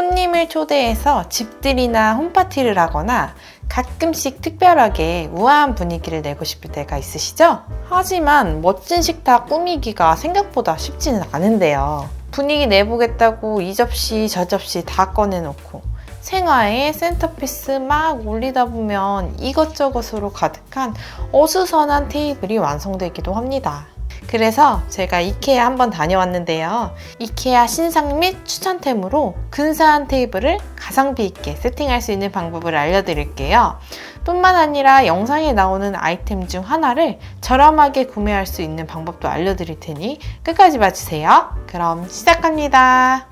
손님을 초대해서 집들이나 홈파티를 하거나 가끔씩 특별하게 우아한 분위기를 내고 싶을 때가 있으시죠? 하지만 멋진 식탁 꾸미기가 생각보다 쉽지는 않은데요. 분위기 내보겠다고 이 접시 저 접시 다 꺼내놓고 생화에 센터피스 막 올리다 보면 이것저것으로 가득한 어수선한 테이블이 완성되기도 합니다. 그래서 제가 이케아 한번 다녀왔는데요. 이케아 신상 및 추천템으로 근사한 테이블을 가성비 있게 세팅할 수 있는 방법을 알려드릴게요. 뿐만 아니라 영상에 나오는 아이템 중 하나를 저렴하게 구매할 수 있는 방법도 알려드릴 테니 끝까지 봐주세요. 그럼 시작합니다.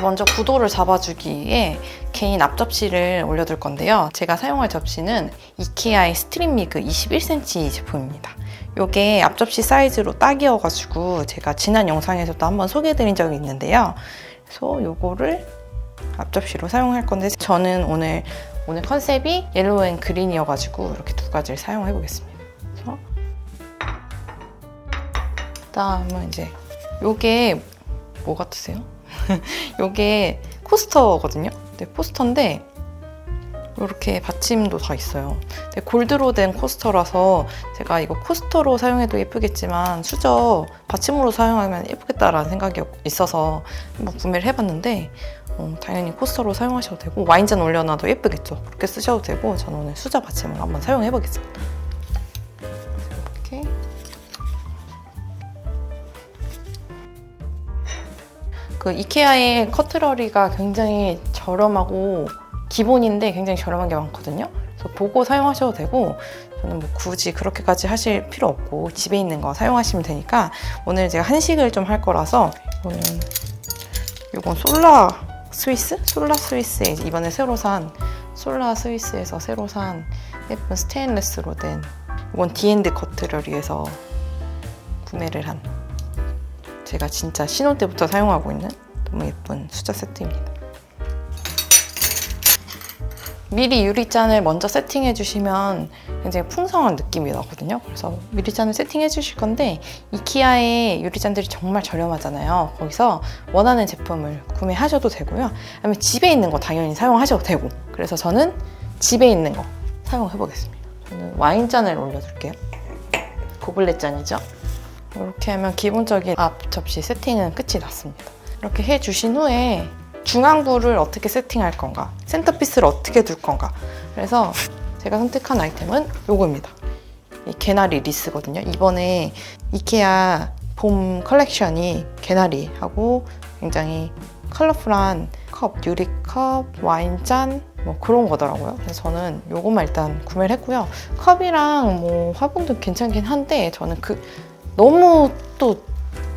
먼저 구도를 잡아주기에 개인 앞접시를 올려둘 건데요. 제가 사용할 접시는 이케아의 스트림미그 21cm 제품입니다. 이게 앞접시 사이즈로 딱이어가지고 제가 지난 영상에서도 한번 소개해드린 적이 있는데요. 그래서 이거를 앞접시로 사용할 건데 저는 오늘 오늘 컨셉이 옐로우 앤 그린이어가지고 이렇게 두 가지를 사용해 보겠습니다. 그래서 그다음은 이제 요게 뭐 같으세요? 요게 코스터거든요. 네, 코스터인데 이렇게 받침도 다 있어요. 근데 골드로 된 코스터라서 제가 이거 코스터로 사용해도 예쁘겠지만 수저 받침으로 사용하면 예쁘겠다라는 생각이 있어서 한번 구매를 해봤는데 어, 당연히 코스터로 사용하셔도 되고 와인잔 올려놔도 예쁘겠죠. 그렇게 쓰셔도 되고 저는 오늘 수저 받침을 한번 사용해보겠습니다. 이렇게 그 이케아의 커트러리가 굉장히 저렴하고 기본인데 굉장히 저렴한 게 많거든요. 그래서 보고 사용하셔도 되고 저는 뭐 굳이 그렇게까지 하실 필요 없고 집에 있는 거 사용하시면 되니까 오늘 제가 한식을 좀 할 거라서 이거는 이건 솔라 스위스? 솔라 스위스에 이번에 새로 산 솔라 스위스에서 새로 산 예쁜 스테인레스로 된 이건 디엔드 커트러리에서 구매를 한 제가 진짜 신혼 때부터 사용하고 있는 너무 예쁜 수저 세트입니다. 미리 유리잔을 먼저 세팅해 주시면 굉장히 풍성한 느낌이 나거든요. 그래서 유리잔을 세팅해 주실 건데 이키아의 유리잔들이 정말 저렴하잖아요. 거기서 원하는 제품을 구매하셔도 되고요. 아니면 집에 있는 거 당연히 사용하셔도 되고. 그래서 저는 집에 있는 거 사용해 보겠습니다. 저는 와인잔을 올려둘게요. 고블렛 잔이죠. 이렇게 하면 기본적인 앞 접시 세팅은 끝이 났습니다. 이렇게 해 주신 후에 중앙부를 어떻게 세팅할 건가, 센터피스를 어떻게 둘 건가. 그래서 제가 선택한 아이템은 이거입니다. 이 개나리 리스거든요. 이번에 이케아 봄 컬렉션이 개나리하고 굉장히 컬러풀한 컵, 유리컵, 와인잔 뭐 그런 거더라고요. 그래서 저는 이것만 일단 구매를 했고요. 컵이랑 뭐 화분도 괜찮긴 한데 저는 그 너무 또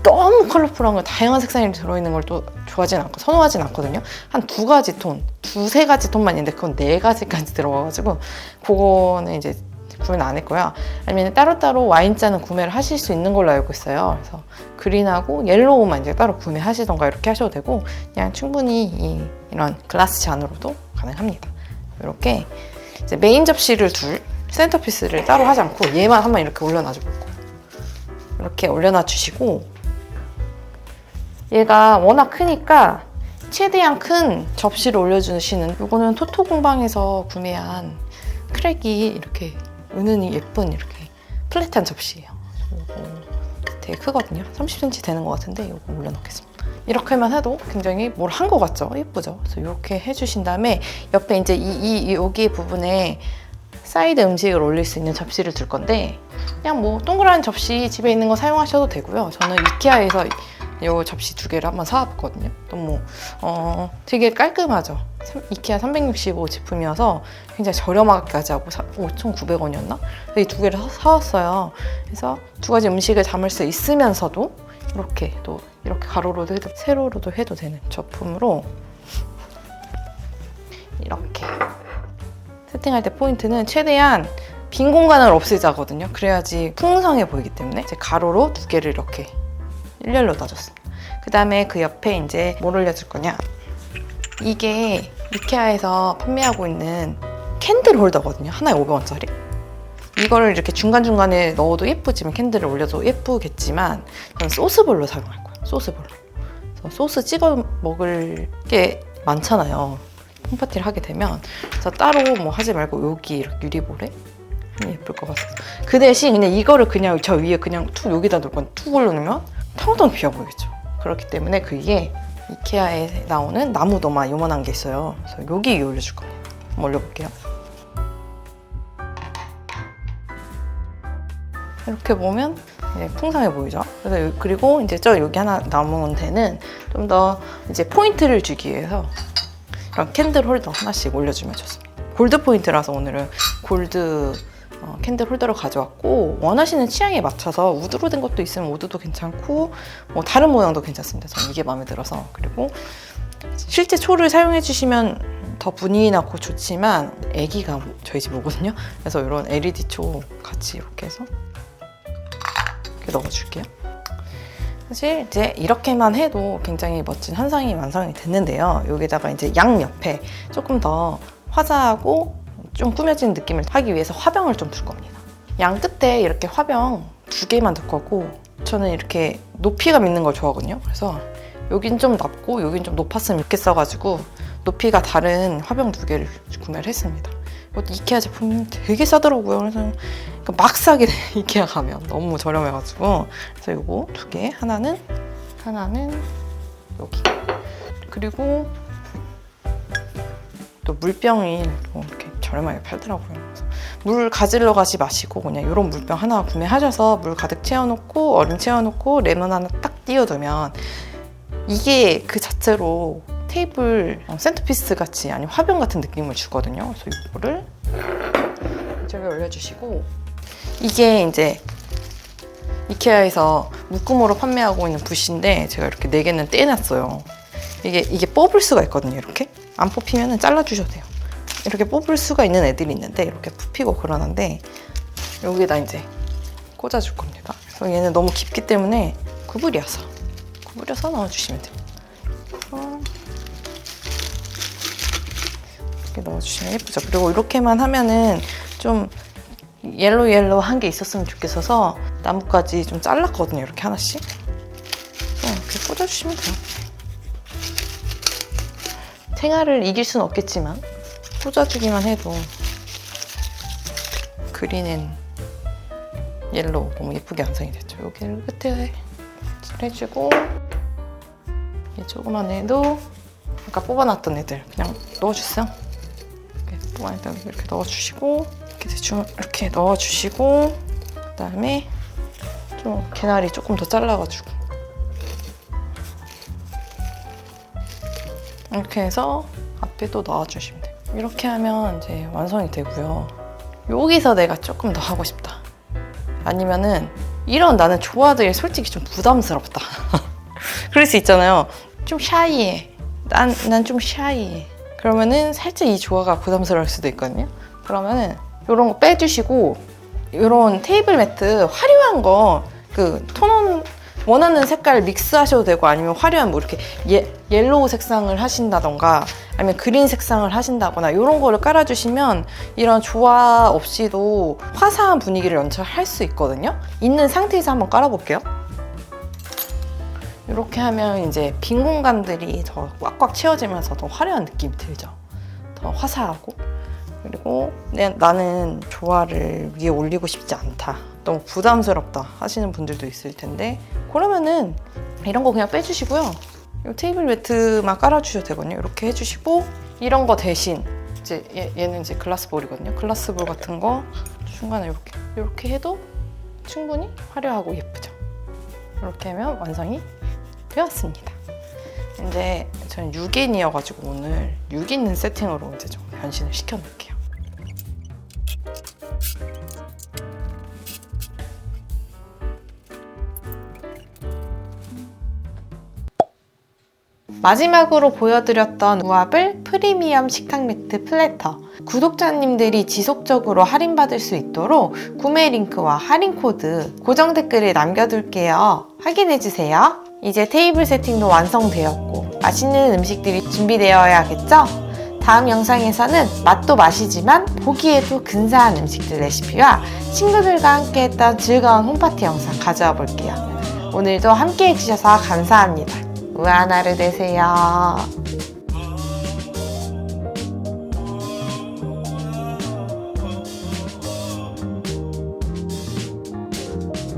너무 컬러풀한 거 다양한 색상이 들어있는 걸 또 좋아하진 않고 선호하진 않거든요. 한 두 가지 톤, 두세 가지 톤만 있는데 그건 네 가지까지 들어가가지고 그거는 이제 구매는 안 했고요. 아니면 따로따로 와인잔은 구매를 하실 수 있는 걸로 알고 있어요. 그래서 그린하고 옐로우만 이제 따로 구매하시던가 이렇게 하셔도 되고 그냥 충분히 이, 이런 글라스 잔으로도 가능합니다. 이렇게 이제 메인 접시를 둘 센터피스를 따로 하지 않고 얘만 한번 이렇게 올려놔 줄 거고 이렇게 올려놔 주시고 얘가 워낙 크니까 최대한 큰 접시를 올려주시는 이거는 토토 공방에서 구매한 크랙이 이렇게 은은히 예쁜 이렇게 플랫한 접시예요. 이거 되게 크거든요. 30cm 되는 것 같은데 이거 올려놓겠습니다. 이렇게만 해도 굉장히 뭘 한 것 같죠? 예쁘죠? 그래서 이렇게 해주신 다음에 옆에 이제 이, 이 여기 부분에 사이드 음식을 올릴 수 있는 접시를 둘 건데 그냥 뭐 동그란 접시 집에 있는 거 사용하셔도 되고요. 저는 이케아에서 이 접시 두 개를 한번 사왔거든요. 너무 어, 되게 깔끔하죠. 삼- 이케아 365 제품이어서 굉장히 저렴하게까지 하고 5,900원이었나? 이 두 개를 사- 사왔어요. 그래서 두 가지 음식을 담을 수 있으면서도 이렇게 또 이렇게 가로로도 해도 세로로도 해도 되는 제품으로 이렇게 세팅할 때 포인트는 최대한 빈 공간을 없애자거든요. 그래야지 풍성해 보이기 때문에 가로로 두 개를 이렇게 일렬로 놔줬습니다. 그 다음에 그 옆에 이제 뭘 올려줄 거냐? 이게 이케아에서 판매하고 있는 캔들 홀더거든요. 하나에 500원짜리. 이거를 이렇게 중간중간에 넣어도 예쁘지만 캔들을 올려도 예쁘겠지만 저는 소스볼로 사용할 거예요. 소스볼로. 소스 찍어 먹을 게 많잖아요. 홈파티를 하게 되면 그래서 따로 뭐 하지 말고 여기 이렇게 유리볼에 하면 예쁠 것 같아서 그 대신 그냥 이거를 그냥 저 위에 그냥 툭 여기다 놓고 툭 올려놓으면 텅텅 비어 보이겠죠. 그렇기 때문에 그 위에 이케아에 나오는 나무 도마 요만한 게 있어요. 그래서 여기 올려줄 겁니다. 한번 올려볼게요. 이렇게 보면 풍성해 보이죠. 그래서 요- 그리고 이제 저 여기 하나 남은 데는 좀 더 이제 포인트를 주기 위해서 이런 캔들 홀더 하나씩 올려주면 좋습니다. 골드 포인트라서 오늘은 골드 어, 캔들 홀더를 가져왔고 원하시는 취향에 맞춰서 우드로 된 것도 있으면 우드도 괜찮고 뭐 다른 모양도 괜찮습니다. 저는 이게 마음에 들어서 그리고 실제 초를 사용해 주시면 더 분위기 나고 좋지만 애기가 저희 집 오거든요. 그래서 이런 LED 초 같이 이렇게 해서 이렇게 넣어줄게요. 사실 이제 이렇게만 해도 굉장히 멋진 한상이 완성이 됐는데요. 여기다가 이제 양 옆에 조금 더 화사하고 좀 꾸며진 느낌을 하기 위해서 화병을 좀 둘 겁니다. 양 끝에 이렇게 화병 두 개만 둘 거고 저는 이렇게 높이가 있는 걸 좋아하거든요. 그래서 여긴 좀 낮고 여긴 좀 높았으면 좋겠어가지고 높이가 다른 화병 두 개를 구매를 했습니다. 이것도 이케아 제품이 되게 싸더라고요. 그래서 그러니까 막 사게 돼 이케아 가면 너무 저렴해가지고 그래서 이거 두 개 하나는 하나는 여기 그리고 또 물병이 또 이렇게 저렴하게 팔더라고요. 그래서 물 가지러 가지 마시고 그냥 이런 물병 하나 구매하셔서 물 가득 채워놓고 얼음 채워놓고 레몬 하나 딱 띄워두면 이게 그 자체로 테이블 어, 센터피스 같이 아니면 화병 같은 느낌을 주거든요. 그래서 이거를 저기 올려주시고 이게 이제 이케아에서 묶음으로 판매하고 있는 붓인데 제가 이렇게 네 개는 떼놨어요. 이게 이게 뽑을 수가 있거든요. 이렇게 안 뽑히면은 잘라 주셔도 돼요. 이렇게 뽑을 수가 있는 애들이 있는데 이렇게 굽히고 그러는데 여기다 이제 꽂아줄 겁니다. 그래서 얘는 너무 깊기 때문에 구부려서 구부려서 넣어주시면. 어. 이렇게 넣어주시면 예쁘죠. 그리고 이렇게만 하면은 좀 옐로 옐로 한 게 있었으면 좋겠어서 나뭇가지 좀 잘랐거든요. 이렇게 하나씩. 어, 이렇게 꽂아주시면 돼요. 생활을 이길 수는 없겠지만 꽂아주기만 해도 그린앤 옐로우 너무 예쁘게 완성이 됐죠. 여기를 끝에 해주고 이 조그만 애도 아까 뽑아놨던 애들 그냥 넣어주세요. 이렇게 뽑아놨던 애들 이렇게 넣어주시고 이렇게 대충 이렇게 넣어주시고 그다음에 좀 개나리 조금 더 잘라가지고 이렇게 해서 앞에 또 넣어주시면 돼요. 이렇게 하면 이제 완성이 되고요. 여기서 내가 조금 더 하고 싶다. 아니면은 이런 나는 조화들이 솔직히 좀 부담스럽다. 그럴 수 있잖아요. 좀 샤이해. 난, 난 좀 샤이해. 그러면은 살짝 이 조화가 부담스러울 수도 있거든요. 그러면은 이런 거 빼주시고 이런 테이블 매트 화려한 거 그 톤온 원하는 색깔 믹스하셔도 되고 아니면 화려한 뭐 이렇게 예, 옐로우 색상을 하신다던가 아니면 그린 색상을 하신다거나 이런 거를 깔아주시면 이런 조화 없이도 화사한 분위기를 연출할 수 있거든요. 있는 상태에서 한번 깔아볼게요. 이렇게 하면 이제 빈 공간들이 더 꽉꽉 채워지면서 더 화려한 느낌이 들죠. 더 화사하고 그리고 내, 나는 조화를 위에 올리고 싶지 않다. 너무 부담스럽다 하시는 분들도 있을 텐데 그러면은 이런 거 그냥 빼주시고요. 이 테이블 매트만 깔아주셔도 되거든요. 이렇게 해주시고 이런 거 대신 이제 얘, 얘는 이제 글라스 볼이거든요. 글라스 볼 같은 거 중간에 이렇게 이렇게 해도 충분히 화려하고 예쁘죠. 이렇게 하면 완성이 되었습니다. 이제 저는 6인이어가지고 오늘 6인 세팅으로 이제 좀 변신을 시켜놓을게요. 마지막으로 보여드렸던 우아블 프리미엄 식탁 매트 플래터 구독자님들이 지속적으로 할인받을 수 있도록 구매 링크와 할인 코드 고정 댓글에 남겨둘게요. 확인해주세요. 이제 테이블 세팅도 완성되었고 맛있는 음식들이 준비되어야겠죠? 다음 영상에서는 맛도 맛이지만 보기에도 근사한 음식들 레시피와 친구들과 함께 했던 즐거운 홈파티 영상 가져와 볼게요. 오늘도 함께 해주셔서 감사합니다. 우아한 하루 되세요.